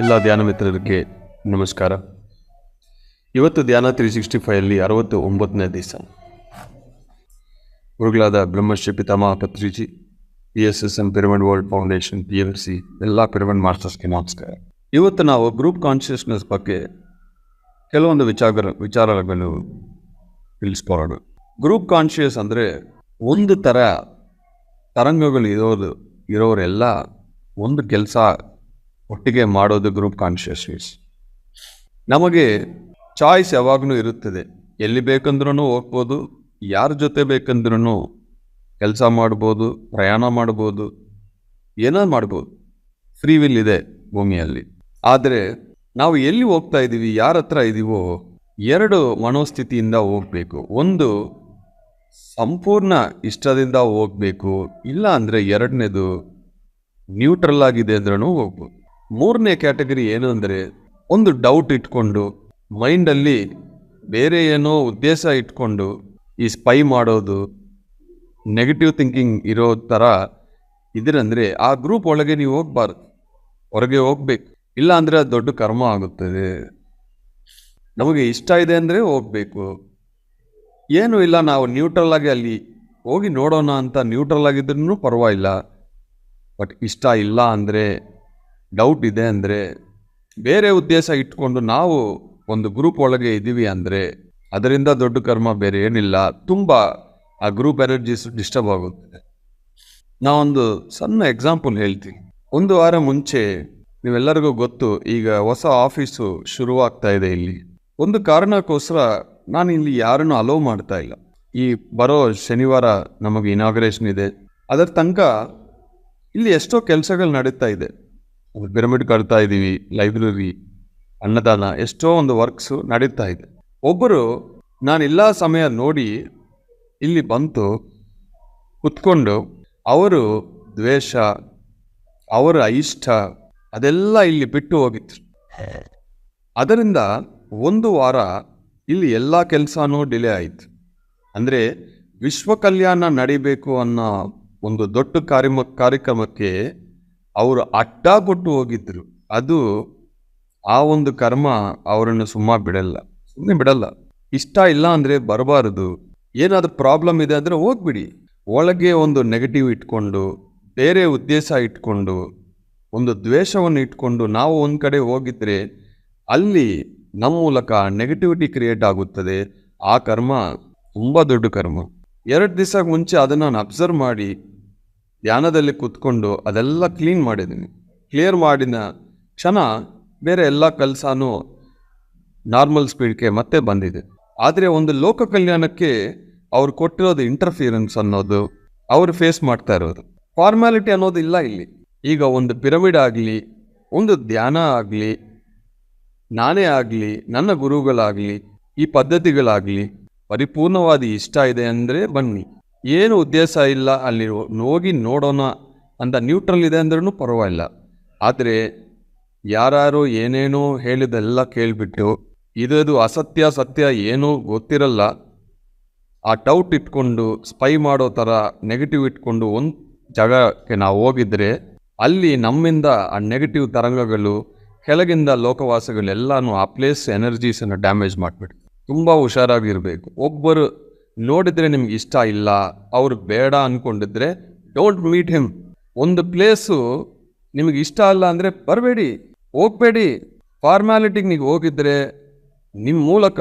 ಎಲ್ಲ ಧ್ಯಾನ ಮಿತ್ರರಿಗೆ ನಮಸ್ಕಾರ. ಇವತ್ತು ಧ್ಯಾನ ತ್ರೀ ಸಿಕ್ಸ್ಟಿ ಫೈವಲ್ಲಿ ಅರವತ್ತು ಒಂಬತ್ತನೇ ದಿವಸ. ಗುರುಗಳಾದ Brahmashri Pitamaha Patriji P S S M pyramid world foundation P F C ಎಲ್ಲ ಪಿರಮಿಡ್ ಮಾಸ್ಟರ್ಸ್ಗೆ ನಮಸ್ಕಾರ. ಇವತ್ತು ನಾವು ಗ್ರೂಪ್ ಕಾನ್ಷಿಯಸ್ನೆಸ್ ಬಗ್ಗೆ ಕೆಲವೊಂದು ವಿಚಾರ ವಿಚಾರಗಳನ್ನು ತಿಳಿಸ್ಕೊಳ್ಳೋಣ. ಗ್ರೂಪ್ ಕಾನ್ಷಿಯಸ್ ಅಂದರೆ ಒಂದು ಥರ ತರಂಗಗಳು ಇರೋದು ಇರೋರೆಲ್ಲ ಒಂದು ಕೆಲಸ ಒಟ್ಟಿಗೆ ಮಾಡೋದು ಗ್ರೂಪ್ ಕಾನ್ಷಿಯಸ್ನೆಸ್ ನಮಗೆ ಚಾಯ್ಸ್ ಯಾವಾಗಲೂ ಇರುತ್ತದೆ. ಎಲ್ಲಿ ಬೇಕಂದ್ರೂ ಹೋಗ್ಬೋದು, ಯಾರ ಜೊತೆ ಬೇಕಂದ್ರೂ ಕೆಲಸ ಮಾಡ್ಬೋದು, ಪ್ರಯಾಣ ಮಾಡ್ಬೋದು ಏನೋ ಮಾಡ್ಬೋದು. ಫ್ರೀ ವಿಲ್ ಇದೆ ಭೂಮಿಯಲ್ಲಿ. ಆದರೆ ನಾವು ಎಲ್ಲಿ ಹೋಗ್ತಾ ಇದ್ದೀವಿ ಯಾರ ಹತ್ರ ಇದ್ದೀವೋ ಎರಡು ಮನೋಸ್ಥಿತಿಯಿಂದ ಹೋಗಬೇಕು. ಒಂದು ಸಂಪೂರ್ಣ ಇಷ್ಟದಿಂದ ಹೋಗಬೇಕು. ಇಲ್ಲ ಅಂದರೆ ಎರಡನೇದು ನ್ಯೂಟ್ರಲ್ ಆಗಿದೆ ಅಂದ್ರೂ ಹೋಗ್ಬೋದು. ಮೂರನೇ ಕ್ಯಾಟಗರಿ ಏನು ಅಂದರೆ ಒಂದು ಡೌಟ್ ಇಟ್ಕೊಂಡು ಮೈಂಡಲ್ಲಿ ಬೇರೆ ಏನೋ ಉದ್ದೇಶ ಇಟ್ಕೊಂಡು ಈ ಸ್ಪೈ ಮಾಡೋದು ನೆಗೆಟಿವ್ ಥಿಂಕಿಂಗ್ ಇರೋ ಥರ ಇದ್ರಂದರೆ ಆ ಗ್ರೂಪ್ ಒಳಗೆ ನೀವು ಹೋಗ್ಬಾರ್ದು. ಹೊರಗೆ ಹೋಗ್ಬೇಕು. ಇಲ್ಲ ಅಂದರೆ ಅದು ದೊಡ್ಡ ಕರ್ಮ ಆಗುತ್ತದೆ. ನಮಗೆ ಇಷ್ಟ ಇದೆ ಅಂದರೆ ಹೋಗಬೇಕು. ಏನೂ ಇಲ್ಲ, ನಾವು ನ್ಯೂಟ್ರಲ್ ಆಗಿ ಅಲ್ಲಿ ಹೋಗಿ ನೋಡೋಣ ಅಂತ ನ್ಯೂಟ್ರಲ್ ಆಗಿದ್ರೂ ಪರವಾಗಿಲ್ಲ. ಬಟ್ ಇಷ್ಟ ಇಲ್ಲ ಅಂದರೆ ಡೌಟ್ ಇದೆ ಅಂದರೆ ಬೇರೆ ಉದ್ದೇಶ ಇಟ್ಕೊಂಡು ನಾವು ಒಂದು ಗ್ರೂಪ್ ಒಳಗೆ ಇದ್ದೀವಿ ಅಂದರೆ ಅದರಿಂದ ದೊಡ್ಡ ಕರ್ಮ ಬೇರೆ ಏನಿಲ್ಲ. ತುಂಬ ಆ ಗ್ರೂಪ್ ಎನರ್ಜೀಸ್ ಡಿಸ್ಟರ್ಬ್ ಆಗುತ್ತೆ ನಾವೊಂದು ಸಣ್ಣ ಎಕ್ಸಾಂಪಲ್ ಹೇಳ್ತೀನಿ. ಒಂದು ವಾರ ಮುಂಚೆ ನೀವೆಲ್ಲರಿಗೂ ಗೊತ್ತು, ಈಗ ಹೊಸ ಆಫೀಸು ಶುರುವಾಗ್ತಾ ಇದೆ ಇಲ್ಲಿ. ಒಂದು ಕಾರಣಕ್ಕೋಸ್ಕರ ನಾನು ಇಲ್ಲಿ ಯಾರನ್ನು ಅಲೋ ಮಾಡ್ತಾ ಇಲ್ಲ. ಈ ಬರೋ ಶನಿವಾರ ನಮಗೆ ಇನಾಗ್ರೇಷನ್ ಇದೆ. ಅದರ ತನಕ ಇಲ್ಲಿ ಎಷ್ಟೋ ಕೆಲಸಗಳು ನಡೀತಾ ಇದೆ. ಒಂದು ಪಿರಮಿಡ್ ಕಟ್ತಾ ಇದ್ದೀವಿ, ಲೈಬ್ರರಿ, ಅನ್ನದಾನ, ಎಷ್ಟೋ ಒಂದು ವರ್ಕ್ಸು ನಡೀತಾ ಇದೆ. ಒಬ್ಬರು ನಾನಿಲ್ಲ ಸಮಯ ನೋಡಿ ಇಲ್ಲಿ ಬಂತು ಕುತ್ಕೊಂಡು ಅವರು ದ್ವೇಷ, ಅವರ ಇಷ್ಟ, ಅದೆಲ್ಲ ಇಲ್ಲಿ ಬಿಟ್ಟು ಹೋಗಿತ್ತು ಅದರಿಂದ ಒಂದು ವಾರ ಇಲ್ಲಿ ಎಲ್ಲ ಕೆಲಸನೂ ಡಿಲೇ ಆಯಿತು. ಅಂದರೆ ವಿಶ್ವ ಕಲ್ಯಾಣ ನಡಿಬೇಕು ಅನ್ನೋ ಒಂದು ದೊಡ್ಡ ಕಾರ್ಯಮ, ಕಾರ್ಯಕ್ರಮಕ್ಕೆ ಅವರು ಅಟ್ಟ ಕೊಟ್ಟು ಹೋಗಿದ್ರು. ಅದು ಆ ಒಂದು ಕರ್ಮ ಅವರನ್ನು ಸುಮ್ಮ ಬಿಡಲ್ಲ. ಸುಮ್ಮನೆ ಬಿಡಲ್ಲ. ಇಷ್ಟ ಇಲ್ಲ ಅಂದರೆ ಬರಬಾರದು. ಏನಾದರೂ ಪ್ರಾಬ್ಲಮ್ ಇದೆ ಅಂದರೆ ಹೋಗ್ಬಿಡಿ. ಒಳಗೆ ಒಂದು ನೆಗೆಟಿವ್ ಇಟ್ಕೊಂಡು, ಬೇರೆ ಉದ್ದೇಶ ಇಟ್ಕೊಂಡು, ಒಂದು ದ್ವೇಷವನ್ನು ಇಟ್ಕೊಂಡು ನಾವು ಒಂದು ಕಡೆ ಹೋಗಿದ್ರೆ ಅಲ್ಲಿ ನಮ್ಮ ಮೂಲಕ ನೆಗೆಟಿವಿಟಿ ಕ್ರಿಯೇಟ್ ಆಗುತ್ತದೆ. ಆ ಕರ್ಮ ತುಂಬ ದೊಡ್ಡ ಕರ್ಮ. ಎರಡು ದಿವಸ ಮುಂಚೆ ಅದನ್ನು ನಾನು ಅಬ್ಸರ್ವ್ ಮಾಡಿ ಧ್ಯಾನದಲ್ಲಿ ಕೂತ್ಕೊಂಡು ಅದೆಲ್ಲ ಕ್ಲೀನ್ ಮಾಡಿದ್ದೀನಿ. ಕ್ಲಿಯರ್ ಮಾಡಿದ ಕ್ಷಣ ಬೇರೆ ಎಲ್ಲ ಕೆಲಸನೂ ನಾರ್ಮಲ್ ಸ್ಪೀಡ್ಗೆ ಮತ್ತೆ ಬಂದಿದೆ. ಆದರೆ ಒಂದು ಲೋಕ ಕಲ್ಯಾಣಕ್ಕೆ ಅವ್ರು ಕೊಟ್ಟಿರೋದು ಇಂಟರ್ಫಿಯರೆನ್ಸ್ ಅನ್ನೋದು ಅವರು ಫೇಸ್ ಮಾಡ್ತಾ ಇರೋದು. ಫಾರ್ಮ್ಯಾಲಿಟಿ ಅನ್ನೋದು ಇಲ್ಲ ಇಲ್ಲಿ. ಈಗ ಒಂದು ಪಿರಮಿಡ್ ಆಗಲಿ, ಒಂದು ಧ್ಯಾನ ಆಗಲಿ, ನಾನೇ ಆಗಲಿ, ನನ್ನ ಗುರುಗಳಾಗಲಿ, ಈ ಪದ್ಧತಿಗಳಾಗಲಿ ಪರಿಪೂರ್ಣವಾದ ಇಷ್ಟ ಇದೆ ಅಂದರೆ ಬನ್ನಿ. ಏನು ಉದ್ದೇಶ ಇಲ್ಲ, ಅಲ್ಲಿ ಹೋಗಿ ನೋಡೋಣ ಅಂತ ನ್ಯೂಟ್ರಲ್ ಇದೆ ಅಂದ್ರೂ ಪರವಾಗಿಲ್ಲ. ಆದರೆ ಯಾರು ಏನೇನೋ ಹೇಳಿದೆಲ್ಲ ಕೇಳಿಬಿಟ್ಟು ಇದದು ಅಸತ್ಯ, ಸತ್ಯ ಏನೂ ಗೊತ್ತಿರಲ್ಲ. ಆ ಡೌಟ್ ಇಟ್ಕೊಂಡು ಸ್ಪೈ ಮಾಡೋ ಥರ ನೆಗೆಟಿವ್ ಇಟ್ಕೊಂಡು ಒಂದು ಜಾಗಕ್ಕೆ ನಾವು ಹೋಗಿದ್ರೆ, ಅಲ್ಲಿ ನಮ್ಮಿಂದ ಆ ನೆಗೆಟಿವ್ ತರಂಗಗಳು, ಕೆಳಗಿಂದ ಲೋಕವಾಸಗಳೆಲ್ಲನೂ ಆ ಪ್ಲೇಸ್ ಎನರ್ಜೀಸನ್ನು ಡ್ಯಾಮೇಜ್ ಮಾಡಿಬಿಟ್ಟು ತುಂಬ ಹುಷಾರಾಗಿರಬೇಕು. ಒಬ್ಬರು ನೋಡಿದರೆ ನಿಮ್ಗೆ ಇಷ್ಟ ಇಲ್ಲ, ಅವ್ರು ಬೇಡ ಅಂದ್ಕೊಂಡಿದ್ರೆ ಡೋಂಟ್ ಮೀಟ್ ಹಿಮ್ ಒಂದು ಪ್ಲೇಸು ನಿಮಗೆ ಇಷ್ಟ ಅಲ್ಲ ಅಂದರೆ ಬರಬೇಡಿ, ಹೋಗಬೇಡಿ. ಫಾರ್ಮ್ಯಾಲಿಟಿಗೆ ನೀವು ಹೋಗಿದ್ರೆ ನಿಮ್ಮ ಮೂಲಕ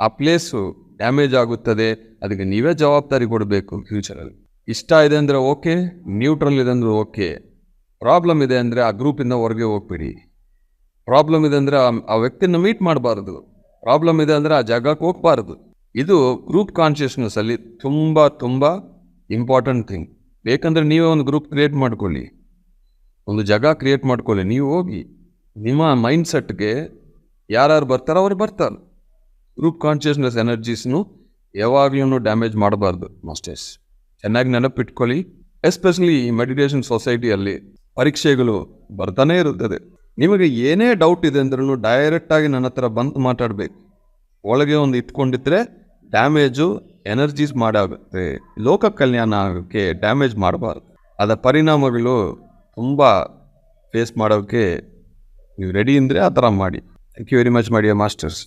ಆ ಪ್ಲೇಸು ಡ್ಯಾಮೇಜ್ ಆಗುತ್ತದೆ, ಅದಕ್ಕೆ ನೀವೇ ಜವಾಬ್ದಾರಿ ಕೊಡಬೇಕು ಫ್ಯೂಚರಲ್ಲಿ ಇಷ್ಟ ಇದೆ ಅಂದರೆ ಓಕೆ ನ್ಯೂಟ್ರಲ್ ಇದೆ ಅಂದರೆ ಓಕೆ ಪ್ರಾಬ್ಲಮ್ ಇದೆ ಅಂದರೆ ಆ ಗ್ರೂಪಿಂದ ಹೊರಗೆ ಹೋಗ್ಬಿಡಿ. ಪ್ರಾಬ್ಲಮ್ ಇದೆ ಅಂದರೆ ಆ ವ್ಯಕ್ತಿನ ಮೀಟ್ ಮಾಡಬಾರ್ದು. ಪ್ರಾಬ್ಲಮ್ ಇದೆ ಅಂದರೆ ಆ ಜಾಗಕ್ಕೆ ಹೋಗ್ಬಾರ್ದು. ಇದು ಗ್ರೂಪ್ ಕಾನ್ಷಿಯಸ್ನೆಸ್ ಅಲ್ಲಿ ತುಂಬ ತುಂಬ ಇಂಪಾರ್ಟೆಂಟ್ ಥಿಂಗ್ ಬೇಕಂದ್ರೆ ನೀವೇ ಒಂದು ಗ್ರೂಪ್ ಕ್ರಿಯೇಟ್ ಮಾಡ್ಕೊಳ್ಳಿ. ಒಂದು ಜಾಗ ಕ್ರಿಯೇಟ್ ಮಾಡ್ಕೊಳ್ಳಿ. ನೀವು ಹೋಗಿ ನಿಮ್ಮ ಮೈಂಡ್ ಸೆಟ್ಗೆ ಯಾರ್ಯಾರು ಬರ್ತಾರೋ ಅವ್ರಿಗೆ ಬರ್ತಾರೆ. ಗ್ರೂಪ್ ಕಾನ್ಷಿಯಸ್ನೆಸ್ ಎನರ್ಜೀಸ್ನು ಯಾವಾಗಲೂ ಡ್ಯಾಮೇಜ್ ಮಾಡಬಾರ್ದು ಮಾಸ್ಟರ್ಸ್ ಚೆನ್ನಾಗಿ ನೆನಪಿಟ್ಕೊಳ್ಳಿ. ಎಸ್ಪೆಷಲಿ ಈ ಮೆಡಿಟೇಷನ್ ಸೊಸೈಟಿಯಲ್ಲಿ ಪರೀಕ್ಷೆಗಳು ಬರ್ತಾನೇ ಇರುತ್ತದೆ. ನಿಮಗೆ ಏನೇ ಡೌಟ್ ಇದೆ ಅಂದ್ರೂ ಡೈರೆಕ್ಟಾಗಿ ನನ್ನ ಹತ್ರ ಬಂದು ಮಾತಾಡಬೇಕು. ಒಳಗೆ ಒಂದು ಇಟ್ಕೊಂಡಿದ್ರೆ ಡ್ಯಾಮೇಜು ಎನರ್ಜೀಸ್ ಮಾಡಾಗುತ್ತೆ. ಲೋಕ ಕಲ್ಯಾಣ ಆಗೋಕ್ಕೆ ಡ್ಯಾಮೇಜ್ ಮಾಡಬಾರ್ದು. ಅದರ ಪರಿಣಾಮಗಳು ತುಂಬ ಫೇಸ್ ಮಾಡೋಕ್ಕೆ ನೀವು ರೆಡಿ ಅಂದರೆ ಆ ಥರ ಮಾಡಿ. ಥ್ಯಾಂಕ್ ಯು ವೆರಿ ಮಚ್ ಮಾಡಿ ಮಾಸ್ಟರ್ಸ್